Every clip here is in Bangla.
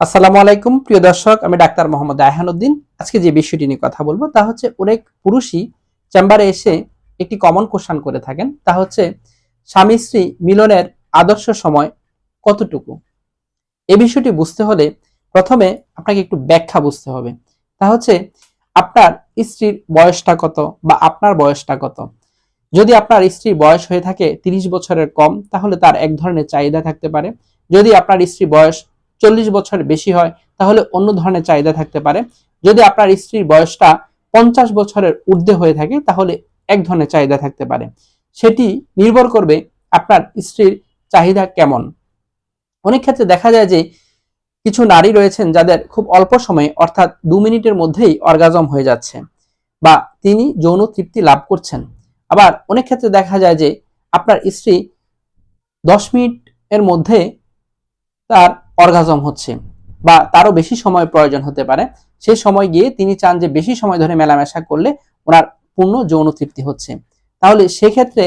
আসসালামু আলাইকুম, প্রিয় দর্শক, আমি ডাক্তার মোহাম্মদ আয়হানুদ্দিন আজকে যে বিষয়টি নিয়ে কথা বলব, তা হচ্ছে অনেক পুরুষই চেম্বারে এসে একটি কমন কোশ্চান করে থাকেন। তা হচ্ছে, স্বামী স্ত্রী মিলনের আদর্শ সময় কতটুকু? এই বিষয়টি বুঝতে হলে প্রথমে আপনাকে একটু ব্যাখ্যা বুঝতে হবে। তা হচ্ছে, আপনার স্ত্রীর বয়সটা কত বা আপনার বয়সটা কত? যদি আপনার স্ত্রীর বয়স হয়ে থাকে তিরিশ বছরের কম, তাহলে তার এক ধরনের চাহিদা থাকতে পারে। যদি আপনার স্ত্রীর বয়স চল্লিশ বছরের বেশি হয়, তাহলে অন্য ধরনের চাহিদা থাকতে পারে। যদি আপনার স্ত্রীর বয়সটা পঞ্চাশ বছরের ঊর্ধ্বে হয়ে থাকে, তাহলে এক ধরনের চাহিদা থাকতে পারে। সেটি নির্ভর করবে আপনার স্ত্রীর চাহিদা কেমন। অনেক ক্ষেত্রে দেখা যায় যে কিছু নারী রয়েছেন যাদের খুব অল্প সময়ে, অর্থাৎ দু মিনিটের মধ্যেই অর্গাজম হয়ে যাচ্ছে বা তিনি যৌন তৃপ্তি লাভ করছেন। আবার অনেক ক্ষেত্রে দেখা যায় যে আপনার স্ত্রী দশ মিনিটের মধ্যে তার অর্গাজম হচ্ছে বা তারও বেশি সময় প্রয়োজন হতে পারে। সেই সময় গিয়ে তিনি চান যে বেশি সময় ধরে মেলামেশা করলে ওনার পূর্ণ যৌন তৃপ্তি হচ্ছে। তাহলে সেক্ষেত্রে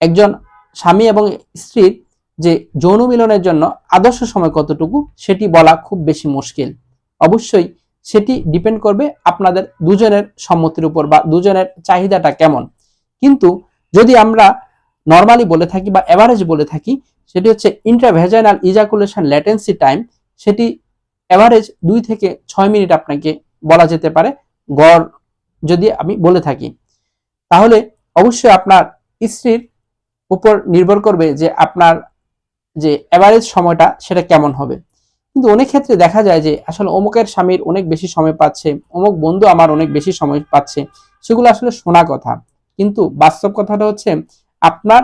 একজন স্বামী এবং স্ত্রীর যে যৌন মিলনের জন্য আদর্শ সময় কতটুকু সেটি বলা খুব বেশি মুশকিল। অবশ্যই সেটি ডিপেন্ড করবে আপনাদের দুজনের সম্মতির উপর বা দুজনের চাহিদাটা কেমন। কিন্তু যদি আমরা নর্মালি বলে থাকি বা এভারেজ বলে থাকি সেটি হচ্ছে ইন্ট্রাভেজাইনাল ইজাকুলেশন ল্যাটেন্সি টাইম সেটি এভারেজ দুই থেকে ছয় মিনিট আপনাকে বলা যেতে পারে। গড় যদি আমি বলে থাকি, তাহলে অবশ্যই আপনার স্ত্রীর উপর নির্ভর করবে যে আপনার যে এভারেজ সময়টা সেটা কেমন হবে। কিন্তু অনেক ক্ষেত্রে দেখা যায় যে আসলে অমুকের স্বামীর অনেক বেশি সময় পাচ্ছে, অমুক বন্ধু আমার অনেক বেশি সময় পাচ্ছে, সেগুলো আসলে শোনা কথা। কিন্তু বাস্তব কথাটা হচ্ছে, আপনার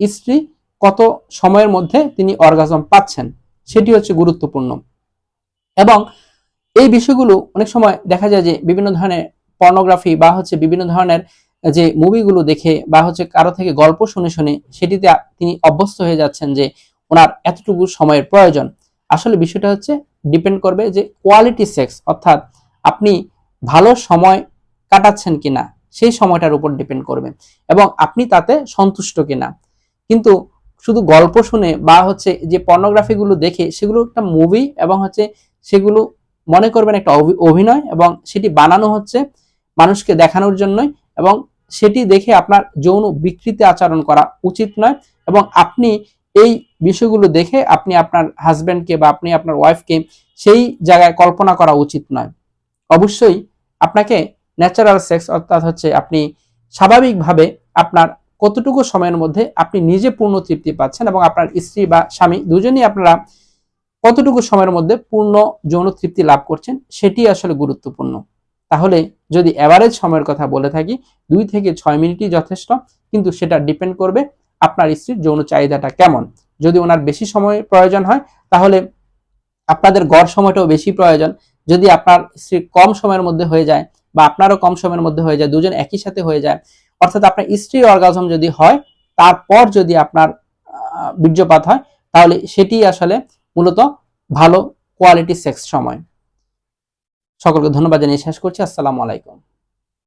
স্ত্রী কত সময়ের মধ্যে তিনি অর্গাজম পাচ্ছেন, সেটি হচ্ছে গুরুত্বপূর্ণ। এবং এই বিষয়গুলো অনেক সময় দেখা যায় যে বিভিন্ন ধরনের পর্নোগ্রাফি বা হচ্ছে বিভিন্ন ধরনের যে মুভিগুলো দেখে বা হচ্ছে কারও থেকে গল্প শুনে শুনে সেটিতে তিনি অভ্যস্ত হয়ে যাচ্ছেন যে ওনার এতটুকু সময়ের প্রয়োজন। আসলে বিষয়টা হচ্ছে ডিপেন্ড করবে যে কোয়ালিটি সেক্স অর্থাৎ আপনি ভালো সময় কাটাচ্ছেন কিনা, সেই সময়টার উপর ডিপেন্ড করবে এবং আপনি তাতে সন্তুষ্ট কিনা। কিন্তু শুধু গল্প শুনে বা হচ্ছে যে পর্নোগ্রাফিগুলো দেখে সেগুলো একটা মুভি এবং হচ্ছে সেগুলো মনে করবেন একটা অভিনয় এবং সেটি বানানো হচ্ছে মানুষকে দেখানোর জন্যই এবং সেটি দেখে আপনার যৌন বিকৃতি আচরণ করা উচিত নয় এবং আপনি এই বিষয়গুলো দেখে আপনি আপনার হাজব্যান্ডকে বা আপনি আপনার ওয়াইফকে সেই জায়গায় কল্পনা করা উচিত নয়। অবশ্যই আপনাকে ন্যাচারাল সেক্স অর্থাৎ হচ্ছে আপনি স্বাভাবিকভাবে আপনার কতটুকু সময়ের মধ্যে আপনি নিজে পূর্ণ তৃপ্তি পাচ্ছেন এবং আপনার স্ত্রী বা স্বামী দুজনেই আপনারা কতটুকু সময়ের মধ্যে পূর্ণ যৌন তৃপ্তি লাভ করছেন, সেটি আসলে গুরুত্বপূর্ণ। তাহলে যদি অ্যাভারেজ সময়ের কথা বলে থাকি, দুই থেকে ছয় মিনিটই যথেষ্ট, কিন্তু সেটা ডিপেন্ড করবে আপনার স্ত্রীর যৌন চাহিদাটা কেমন। যদি ওনার বেশি সময় প্রয়োজন হয়, তাহলে আপনাদের গড় সময়টাও বেশি প্রয়োজন। যদি আপনার স্ত্রী কম সময়ের মধ্যে হয়ে যায় বা আপনারও কম সময়ের মধ্যে হয়ে যায়, দুজন একই সাথে হয়ে যায় অর্থাৎ আপনার স্ত্রী অর্গাজম যদি হয়, তারপর যদি আপনার বীর্যপাত হয়, তাহলে সেটি আসলে মূলত ভালো কোয়ালিটি সেক্স সময়। সকলকে ধন্যবাদ জানিয়ে শেষ করছি। আসসালামু আলাইকুম।